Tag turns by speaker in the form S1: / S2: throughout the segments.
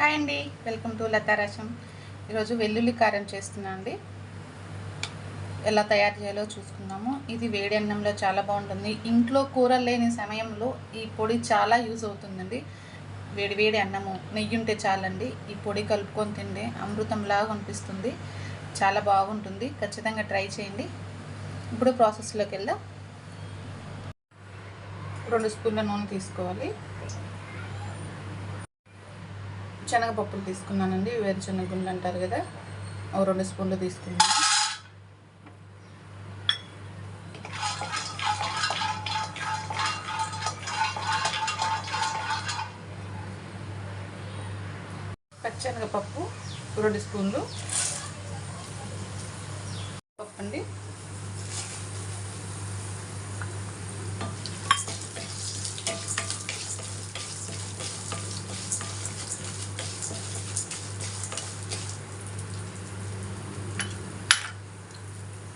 S1: Hi అండి. Welcome to లతారసం ఈరోజు వెల్లుల్లి కారం చేస్తున్నా అండి. ఎలా తయారు చేయాలో చూసుకుందాము. ఇది వేడి అన్నంలో చాలా బాగుంటుంది. ఇంట్లో కూర లేని సమయంలో ఈ పొడి చాలా యూజ్ అవుతుందండి. వేడి వేడి అన్నము నెయ్యి ఉంటే చాలండి. ఈ పొడి కలుపుకొని తింటే అమృతంలాగా అనిపిస్తుంది. చాలా బాగుంటుంది. ఖచ్చితంగా ట్రై చేయండి. ఇప్పుడు ప్రాసెస్లోకి వెళ్దాం. రెండు స్పూన్ల నూనె తీసుకోవాలి. శనగపప్పులు తీసుకున్నానండి. వేరుశనగ గుండ్లు అంటారు కదా. ఒక రెండు స్పూన్లు తీసుకున్నాను. పచ్చనగపప్పు రెండు స్పూన్లు. పప్పు అండి.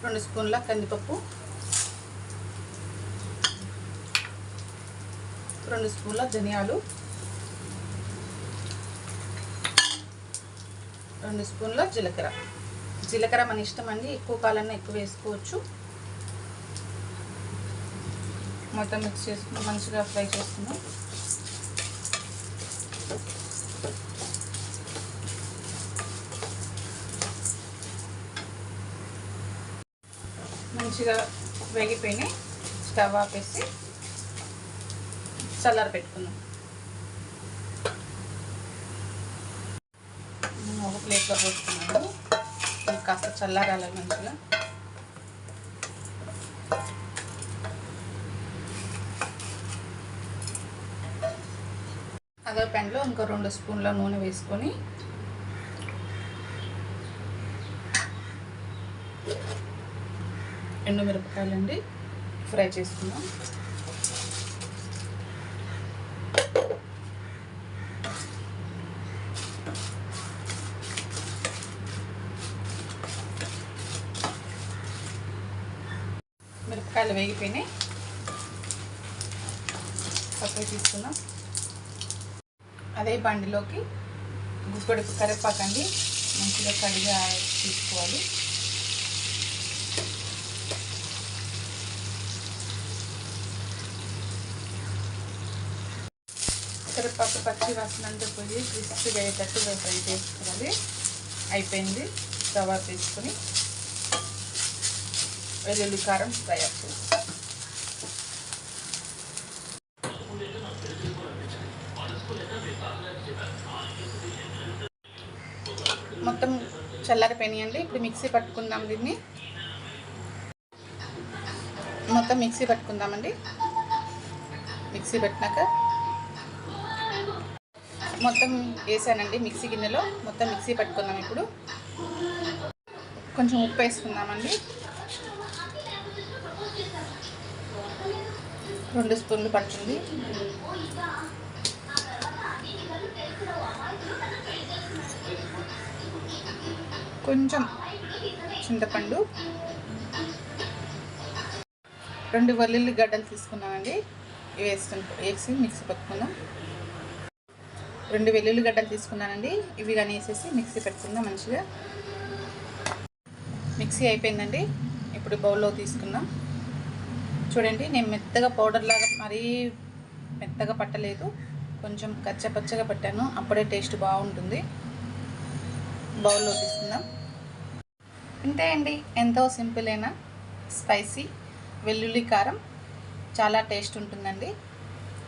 S1: రెండు స్పూన్ల కందిపప్పు. రెండు స్పూన్ల ధనియాలు. రెండు స్పూన్ల జీలకర్ర. జీలకర్ర మన ఇష్టం అండి ఎక్కువ కాలన్నా ఎక్కువ వేసుకోవచ్చు. మొత్తం మిక్స్ చేసుకుని మంచిగా ఫ్రై చేసుకున్నాం. మంచిగా వేగిపోయినాయి. స్టవ్ ఆపేసి చల్లార పెట్టుకున్నాం ఒక ప్లేట్లో పోసుకున్నాను. కాస్త చల్లారాలి మంచిగా. అదే పెన్లో ఇంకో రెండు స్పూన్ల నూనె వేసుకొని ఎండుమిరపకాయలండి. ఫ్రై చేసుకుందాం. మిరపకాయలు వేగిపోయినాయి. పక్కకు తీసుకున్నాం అదే బండిలోకి గుప్పెడు కరివేపాకండి. మంచిగా కడిగా తీసుకోవాలి. కరివేపాకు పచ్చి వాసన అంతా పోయి క్రిస్పీగా అయ్యేటట్టుగా ఫ్రై చేసుకోవాలి. అయిపోయింది. తవా తీసుకొని వెల్లుల్లి కారం తయారు చేస్తాం మొత్తం చల్లారిపోయినాయండి ఇప్పుడు మిక్సీ పట్టుకుందాం దీన్ని. మొత్తం మిక్సీ పట్టుకుందామండి. మిక్సీ పెట్టినాక మొత్తం వేసానండి మిక్సీ గిన్నెలో. మొత్తం మిక్సీ పట్టుకుందాం ఇప్పుడు. కొంచెం ఉప్పు వేసుకుందామండి. రెండు స్పూన్లు పడుతుంది. కొంచెం చింతపండు. రెండు వల్లుల్లి గడ్డలు తీసుకున్నానండి వేసుకుంటాం వేసి మిక్సీ పట్టుకుందాం. రెండు వెల్లుల్లి గడ్డలు తీసుకున్నానండి. ఇవి కానీ వేసేసి మిక్సీ పెట్టుకుందాం మంచిగా. మిక్సీ అయిపోయిందండి. ఇప్పుడు బౌల్లో తీసుకుందాం. చూడండి నేను మెత్తగా పౌడర్ లాగా మరీ మెత్తగా పట్టలేదు. కొంచెం కచ్చపచ్చగా పట్టాను. అప్పుడే టేస్ట్ బాగుంటుంది. బౌల్లో తీసుకుందాం. అంతే అండి. ఎంతో సింపుల్ అయినా స్పైసీ వెల్లుల్లి కారం. చాలా టేస్ట్ ఉంటుందండి.